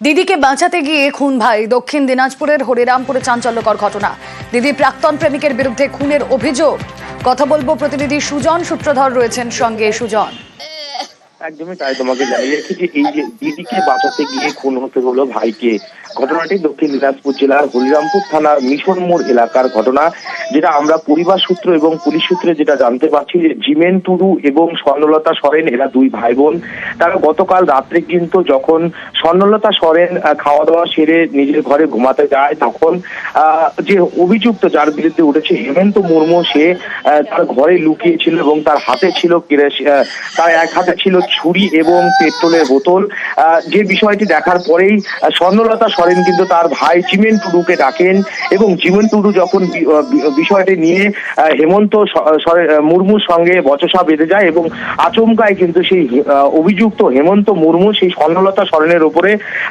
দিদিকে বাঁচাতে গিয়ে খুন ভাই। দক্ষিণ দিনাজপুরের হরিরামপুরে চাঞ্চল্যকর ঘটনা। দিদি প্রাক্তন প্রেমিকের বিরুদ্ধে খুনের অভিযোগ। কথা বলব প্রতিনিধি সুজন সূত্রধর রয়েছেন সঙ্গে। সুজন। একদমই তাই তোমাকে জানিয়ে রাখি যে এই যে দিদিকে বাঁচাতে গিয়ে খুন হতে হলো ভাইকে। ঘটনাটি দক্ষিণ দিনাজপুর জেলার হরিরামপুর থানার মিশন মোড় এলাকার ঘটনা, যেটা আমরা পরিবার সূত্র এবং পুলিশ সূত্রে যেটা জানতে পারছি যে জিমেন টুডু এবং স্বর্ণলতা সরেন, এরা দুই ভাই বোন তারা গতকাল রাত্রে কিন্তু যখন স্বর্ণলতা সরেন খাওয়া দাওয়া সেরে নিজের ঘরে ঘুমাতে যায়, তখন যে অভিযুক্ত যার বিরুদ্ধে উঠেছে হেমন্ত মুর্মু, সে তার ঘরে লুকিয়েছিল এবং তার হাতে ছিল তার এক হাতে ছিল ছুরি এবং পেট্রোলের বোতল। যে বিষয়টি দেখার পরেই স্বর্ণলতা সরেন কিন্তু তার ভাই চিমেন টুডুকে ডাকেন এবং চিমেন টুডু যখন বিষয়টি নিয়ে হেমন্ত মুর্মুর সঙ্গে বচসা বেঁধে যায় এবং আচমকায় কিন্তু সেই অভিযুক্ত হেমন্ত মুর্মু সেই স্বর্ণলতা সরেনের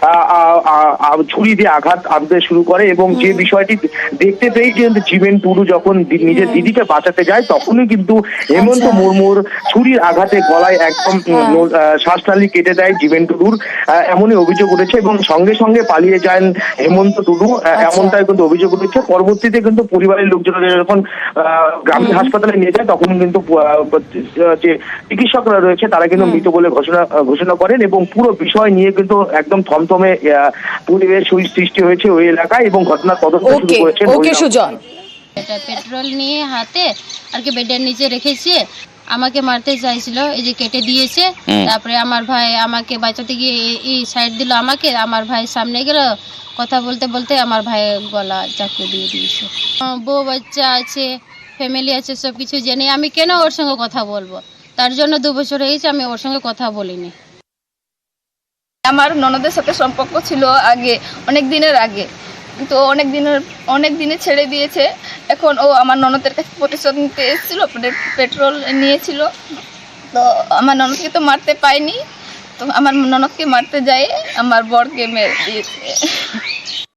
আহ, ছুরি দিয়ে আঘাত আনতে শুরু করে এবং যে বিষয়টি দেখতে পেয়ে কিন্তু জীবেন টুডু যখন নিজের দিদিকে বাঁচাতে যায় তখনই কিন্তু হেমন্ত আচ্ছা। মুর্মুর ছুরির আঘাতে গলায় একদম শ্বাসনালী কেটে দেয় জীবেন টুডুর এমনই অভিযোগ উঠেছে এবং সঙ্গে সঙ্গে পালিয়ে যান হেমন্ত টুডু আচ্ছা। এমনটাই কিন্তু অভিযোগ উঠেছে। পরবর্তীতে কিন্তু পরিবারের লোকজনেরা যখন আহ, গ্রামীণ হাসপাতালে নিয়ে যায় তখন কিন্তু যে চিকিৎসকরা রয়েছে তারা কিন্তু মৃত বলে ঘোষণা ঘোষণা করেন এবং পুরো বিষয় নিয়ে কিন্তু একদম থমথমে পরিবেশ সৃষ্টি হয়েছে ওই এলাকায় এবং ঘটনার তদন্ত শুরু করেছেন ওকে সুজন। এটা পেট্রোল নিয়ে হাতে আর কি বেডের নিচে রেখেছে। আমাকে মারতে চাইছিল এই যে কেটে দিয়েছে। তারপরে আমার ভাই আমাকে বাঁচাতে গিয়ে এই- এই সাইড দিল আমাকে। আমার ভাই সামনে গেল কথা বলতে বলতে আমার ভাই গলা চাকু দিয়ে দিয়েছে। বউ বাচ্চা আছে ফ্যামিলি আছে সব কিছু জেনে আমি কেন ওর সঙ্গে কথা বলব? তার জন্য দু বছর হয়েছে আমি ওর সঙ্গে কথা বলিনি। আমার ননদের সাথে সম্পর্ক ছিল আগে, অনেক দিনের আগে। কিন্তু অনেক দিনের, অনেক দিনে ছেড়ে দিয়েছে। এখন ও আমার ননদের কাছে প্রতিশোধ নিতে এসেছিল পেট্রোল নিয়েছিল। তো আমার ননদকে তো মারতে পাইনি। তো আমার ননদকে মারতে যায় আমার বরকে মেরে দিয়েছে।